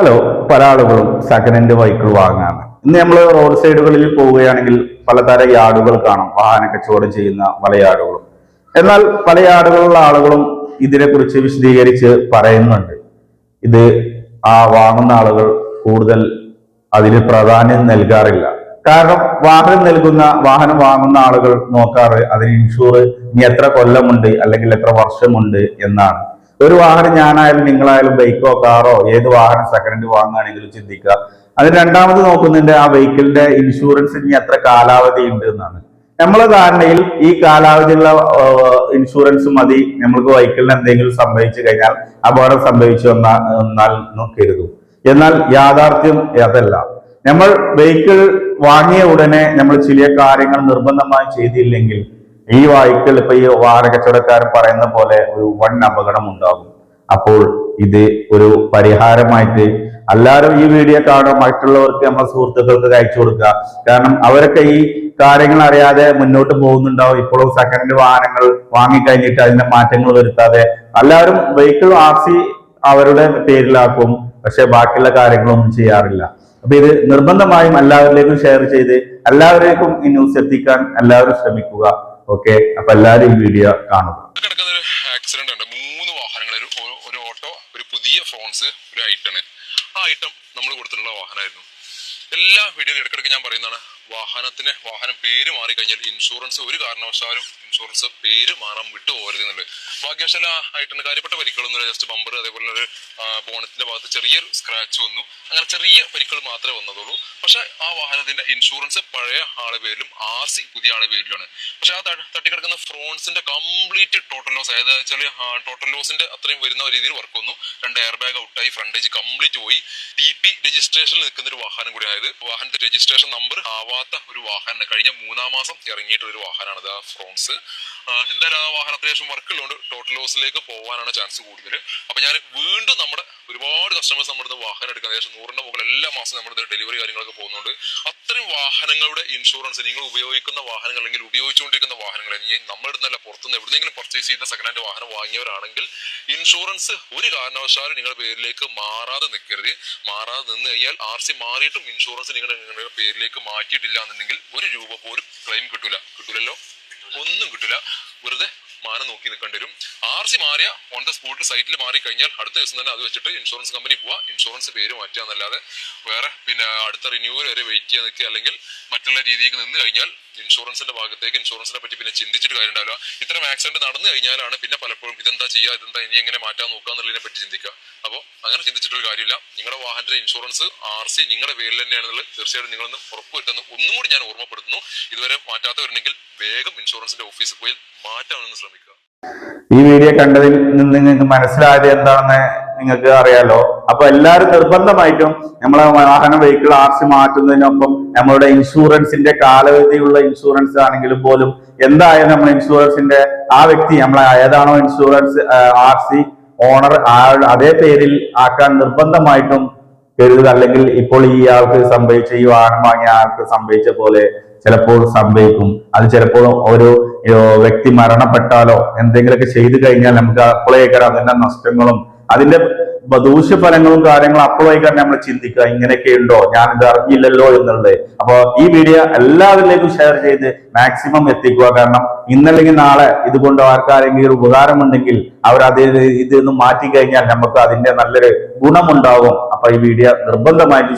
Hello പല ആളുകളും second hand ബൈക്കുകൾ വാങ്ങാണ്. ഇന്ന് നമ്മൾ റോഡ് സൈഡുകളിൽ പോവുകയാണെങ്കിൽ പലതരം യാർഡുകൾ കാണാം. വാഹന കച്ചവടം ചെയ്യുന്ന പല യാർഡുകളും. എന്നാൽ പല യാർഡുകളിലുള്ള ആളുകളും ഇതിനെക്കുറിച്ച് വിശദീകരിച്ച് പറയുന്നുണ്ട്. ഇത് ആ വാങ്ങുന്ന ആളുകൾ കൂടുതൽ അതിന് പ്രാധാന്യം നൽകാറില്ല. കാരണം വാഹനം നൽകുന്ന വാഹനം വാങ്ങുന്ന ആളുകൾ നോക്കാറ് അതിന് ഇൻഷൂർ ഇനി എത്ര കൊല്ലമുണ്ട് അല്ലെങ്കിൽ എത്ര വർഷമുണ്ട് എന്നാണ്. ഒരു വാഹനം ഞാനായാലും നിങ്ങളായാലും ബൈക്കോ കാറോ ഏത് വാഹനം സെക്കൻഡ് ഹാൻഡ് വാങ്ങുകയാണെങ്കിലും ചിന്തിക്കുക. അത് രണ്ടാമത് നോക്കുന്നുണ്ട് ആ വെഹിക്കിളിന്റെ ഇൻഷുറൻസ് ഇനി എത്ര കാലാവധി ഉണ്ട് എന്നാണ്. നമ്മളെ ധാരണയിൽ ഈ കാലാവധിയുള്ള ഇൻഷുറൻസ് മതി. നമ്മൾക്ക് വെഹിക്കിളിന് എന്തെങ്കിലും സംഭവിച്ചു കഴിഞ്ഞാൽ അപകടം സംഭവിച്ചു എന്നാൽ എന്ന് കരുതും. എന്നാൽ യാഥാർത്ഥ്യം അതല്ല. നമ്മൾ വെഹിക്കിൾ വാങ്ങിയ ഉടനെ നമ്മൾ ചില കാര്യങ്ങൾ നിർബന്ധമായി ചെയ്തില്ലെങ്കിൽ ഈ വായിക്കൽ ഇപ്പൊ ഈ വാഹന കച്ചവടക്കാരൻ പറയുന്ന പോലെ ഒരു വൺ അപകടം ഉണ്ടാകും. അപ്പോൾ ഇത് ഒരു പരിഹാരമായിട്ട് എല്ലാവരും ഈ വീഡിയോ കാണുക മറ്റുള്ളവർക്ക് നമ്മുടെ സുഹൃത്തുക്കൾക്ക് അയച്ചു കൊടുക്കുക. കാരണം അവരൊക്കെ ഈ കാര്യങ്ങൾ അറിയാതെ മുന്നോട്ട് പോകുന്നുണ്ടാവും. ഇപ്പോഴും സെക്കൻഡ് വാഹനങ്ങൾ വാങ്ങിക്കഴിഞ്ഞിട്ട് അതിന്റെ മാറ്റങ്ങൾ വരുത്താതെ എല്ലാവരും വെഹിക്കിൾ ആർ സി അവരുടെ പേരിലാക്കും. പക്ഷെ ബാക്കിയുള്ള കാര്യങ്ങളൊന്നും ചെയ്യാറില്ല. അപ്പൊ ഇത് നിർബന്ധമായും എല്ലാവരിലേക്കും ഷെയർ ചെയ്ത് എല്ലാവരേക്കും ഈ ന്യൂസ് എത്തിക്കാൻ എല്ലാവരും ശ്രമിക്കുക. ഓക്കെ അപ്പൊ എല്ലാവരും വീഡിയോ കാണുക. ആക്സിഡന്റ് ഉണ്ട്. മൂന്ന് വാഹനങ്ങൾ ഒരു ഓട്ടോ ഒരു പുതിയ ഫോൺസ് ഒരു ആ ഐറ്റം നമ്മൾ എല്ലാ വീഡിയോയിലും ഇടയ്ക്കിടയ്ക്ക് ഞാൻ പറയുന്നതാണ് വാഹനത്തിന് വാഹനം പേര് മാറി കഴിഞ്ഞാൽ ഇൻഷുറൻസ് ഒരു കാരണവശാലും ഇൻഷുറൻസ് പേര് മാറാൻ വിട്ടു പോകരുത് എന്നുള്ളത് ഭാഗ്യവശാല ആയിട്ടുണ്ട് കാര്യപ്പെട്ട പരിക്കുകളൊന്നുമില്ല ജസ്റ്റ് ബമ്പർ അതേപോലെ ഒരു ബോണത്തിന്റെ ഭാഗത്ത് ചെറിയൊരു സ്ക്രാച്ച് വന്നു. അങ്ങനെ ചെറിയ പരിക്കുകൾ മാത്രമേ വന്നതുള്ളൂ. പക്ഷെ ആ വാഹനത്തിന്റെ ഇൻഷുറൻസ് പഴയ ആളെ പേരിലും ആർ സി പുതിയ ആളെ പേരിലുമാണ്. പക്ഷെ ആ തട്ടി തട്ടിക്കിടക്കുന്ന ഫ്രോൺസിന്റെ കംപ്ലീറ്റ് ടോട്ടൽ ലോസ് അതായത് ചില ടോട്ടൽ ലോസിന്റെ അത്രയും വരുന്ന രീതിയിൽ വർക്ക് വന്നു. രണ്ട് എയർ ബാഗ് ഔട്ടായി ഫ്രണ്ടേജ് കംപ്ലീറ്റ് പോയി. ടി പി രജിസ്ട്രേഷനിൽ നിൽക്കുന്ന ഒരു വാഹനം കൂടി ആയത്. വാഹനത്തിന്റെ രജിസ്ട്രേഷൻ നമ്പർ ആവാത്ത ഒരു വാഹനം കഴിഞ്ഞ മൂന്നാം മാസം ഇറങ്ങിയിട്ടുള്ള ഒരു വാഹനമാണ് ഫ്രോൺസ് എന്തായാലും ആ വാഹനം അത്യാവശ്യം വർക്ക് ഉള്ളതുകൊണ്ട് ടോട്ടൽ ലോസിലേക്ക് പോകാനാണ് ചാൻസ് കൂടുതൽ അപ്പൊ ഞാൻ വീണ്ടും നമ്മുടെ ഒരുപാട് കസ്റ്റമേഴ്സ് നമ്മുടെ വാഹനം എടുക്കാൻ ഏകദേശം നൂറിന്റെ മുകളിൽ എല്ലാ മാസം നമ്മുടെ ഡെലിവറി കാര്യങ്ങളൊക്കെ പോകുന്നുണ്ട്. അത്രയും വാഹനങ്ങളുടെ ഇൻഷുറൻസ് നിങ്ങൾ ഉപയോഗിക്കുന്ന വാഹനങ്ങൾ അല്ലെങ്കിൽ ഉപയോഗിച്ചുകൊണ്ടിരിക്കുന്ന വാഹനങ്ങൾ ഇനി നമ്മുടെ ഇടുന്നല്ല പുറത്തുനിന്ന് എവിടെയെങ്കിലും പർച്ചേസ് ചെയ്യുന്ന സെക്കൻഡ് ഹാൻഡ് വാഹനം വാങ്ങിയവരാണെങ്കിൽ ഇൻഷുറൻസ് ഒരു കാരണവശാലും നിങ്ങളുടെ പേരിലേക്ക് മാറാതെ നിൽക്കരുത് മാറാതെ നിന്ന് കഴിഞ്ഞാൽ ആർ സി മാറിയിട്ടും ഇൻഷുറൻസ് നിങ്ങളുടെ നിങ്ങളുടെ പേരിലേക്ക് മാറ്റിയിട്ടില്ല എന്നുണ്ടെങ്കിൽ ഒരു രൂപ പോലും ക്ലെയിം കിട്ടൂല. കിട്ടൂലല്ലോ? ഒന്നും കിട്ടില്ല വെറുതെ മാനം നോക്കി നിൽക്കേണ്ടി വരും. ആർ സി മാറിയ ഓൺ ദ സ്പോട്ടിൽ സൈറ്റിൽ മാറി കഴിഞ്ഞാൽ അടുത്ത ദിവസം തന്നെ അത് വെച്ചിട്ട് ഇൻഷുറൻസ് കമ്പനി പോവാ. ഇൻഷുറൻസ് പേര് മാറ്റുക എന്നല്ലാതെ വേറെ പിന്നെ അടുത്ത റിന്യൂവൽ വരെ വെയിറ്റ് ചെയ്യാൻ നിൽക്കുക അല്ലെങ്കിൽ മറ്റുള്ള രീതിയിൽ നിന്ന് കഴിഞ്ഞാൽ ഇൻഷുറൻസിന്റെ ഭാഗത്തേക്ക് ഇൻഷുറൻസിനെ പറ്റി പിന്നെ ചിന്തിച്ചിട്ട് കാര്യം ഉണ്ടാവില്ല ഇത്തരം ആക്സിഡന്റ് നടന്നു കഴിഞ്ഞാലാണ് പിന്നെ പലപ്പോഴും ഇതെന്താ ചെയ്യുക ഇതെന്താ ഇനി എങ്ങനെ മാറ്റാൻ നോക്കുക എന്നുള്ളതിനെ പറ്റി ചിന്തിക്കുക. അപ്പോൾ അങ്ങനെ ചിന്തിച്ചിട്ടൊരു കാര്യമില്ല. നിങ്ങളുടെ വാഹനത്തിന്റെ ഇൻഷുറൻസ് ആർ സി നിങ്ങളുടെ പേരിൽ തന്നെയാണെന്നുള്ളത് തീർച്ചയായിട്ടും നിങ്ങളൊന്ന് ഉറപ്പ് വരുത്തുന്നു ഒന്നും കൂടി ഞാൻ ഓർമ്മപ്പെടുത്തുന്നു. ഇതുവരെ മാറ്റാത്തവരുണ്ടെങ്കിൽ വേഗം ഇൻഷുറൻസിന്റെ ഓഫീസിൽ പോയി മാറ്റാമെന്ന് ശ്രമിക്കുക. ഈ വീഡിയോ കണ്ടതിൽ നിന്ന് നിങ്ങൾക്ക് മനസ്സിലായത് എന്താണെന്ന് നിങ്ങൾക്ക് അറിയാലോ. അപ്പൊ എല്ലാവരും നിർബന്ധമായിട്ടും നമ്മളെ വാഹന വെഹിക്കിൾ ആർസി മാറ്റുന്നതിനൊപ്പം നമ്മളുടെ ഇൻഷുറൻസിന്റെ കാലാവധിയുള്ള ഇൻഷുറൻസ് ആണെങ്കിലും പോലും എന്തായാലും നമ്മൾ ഇൻഷുറൻസിന്റെ ആ വ്യക്തി നമ്മളെ ഏതാണോ ഇൻഷുറൻസ് ആർസി ഓണർ അതേ പേരിൽ ആക്കാൻ നിർബന്ധമായിട്ടും കരുതുക. അല്ലെങ്കിൽ ഇപ്പോൾ ഈ ആൾക്ക് സംഭവിച്ച ഈ വാഹനം വാങ്ങിയ ആൾക്ക് സംഭവിച്ച പോലെ ചിലപ്പോൾ സംഭവിക്കും. അത് ചിലപ്പോൾ ഒരു വ്യക്തി മരണപ്പെട്ടാലോ എന്തെങ്കിലുമൊക്കെ ചെയ്തു കഴിഞ്ഞാൽ നമുക്ക് അപ്പോഴേക്കാരം അതിന്റെ നഷ്ടങ്ങളും അതിന്റെ ദൂഷ്യഫലങ്ങളും കാര്യങ്ങളും അപ്പോഴേക്കാരം നമ്മൾ ചിന്തിക്കുക ഇങ്ങനെയൊക്കെ ഉണ്ടോ? ഞാൻ ഇത് അറിഞ്ഞില്ലല്ലോ എന്നുള്ളത്. അപ്പൊ ഈ വീഡിയോ എല്ലാവരിലേക്കും ഷെയർ ചെയ്ത് മാക്സിമം എത്തിക്കുക. കാരണം ഇന്നല്ലെങ്കിൽ നാളെ ഇതുകൊണ്ട് ആർക്കാരെങ്കിലും ഉപകാരമുണ്ടെങ്കിൽ അവർ അത് ഇത് മാറ്റി കഴിഞ്ഞാൽ നമുക്ക് അതിന്റെ നല്ലൊരു ഗുണമുണ്ടാകും. അപ്പൊ ഈ വീഡിയോ നിർബന്ധമായിട്ട്